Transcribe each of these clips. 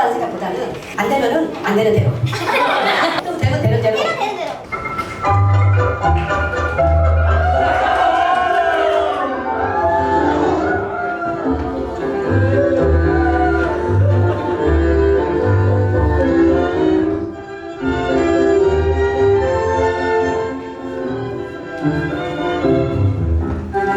힘들다는 생각보다는 안 되면은 안 되는 대로. 또 되면 되는 대로. 되는 대로.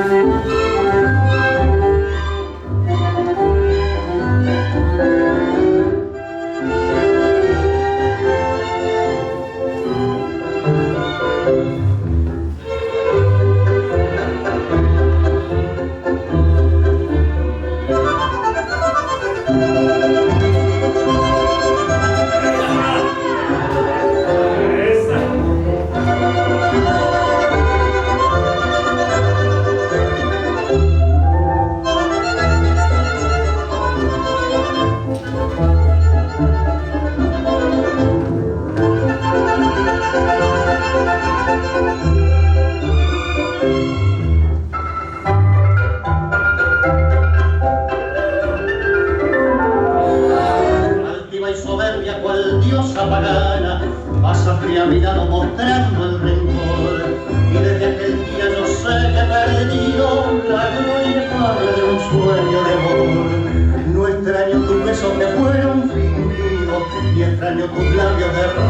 altiva y cual diosa pagana, pasa fría mirado mostrando el rencor. Y desde aquel día yo sé que he perdido la gloria de un sueño de amor. No extraño tus besos que fueron fingidos, ni extraño tus labios de raro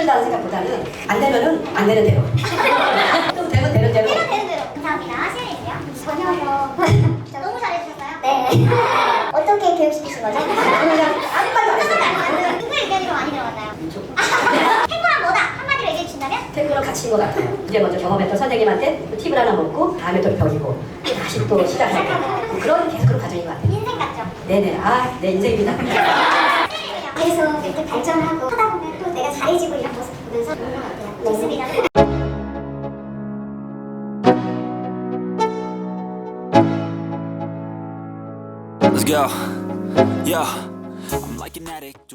힘들다는 생각보다는 안 되면은 안 되는 대로. 또 되면 되는 대로. 되는 대로. 감사합니다. 시엘이고요. 전혀서 진짜 너무 잘해주셨어요. 네. 어떻게 교육시키신 거죠? 그냥 아무 말도 안 했어요. 누구 의견이 더 많이 들어갔나요? 탱고랑 뭐다? 한마디로 얘기해 주신다면? 탱크로 갇힌 것 같아요. 이제 먼저 경험했던 선생님한테 또 팁을 하나 먹고 다음에 또 배우고 또 다시 또 시작하고 그런 계속 그런 과정인 것 같아요. 인생 같죠? 네네. 아, 내 인생입니다. 계속 이렇게 발전하고 하다 보면 좋은 것 같아요. 좋습니다. Let's go. Yeah, I'm like an addict.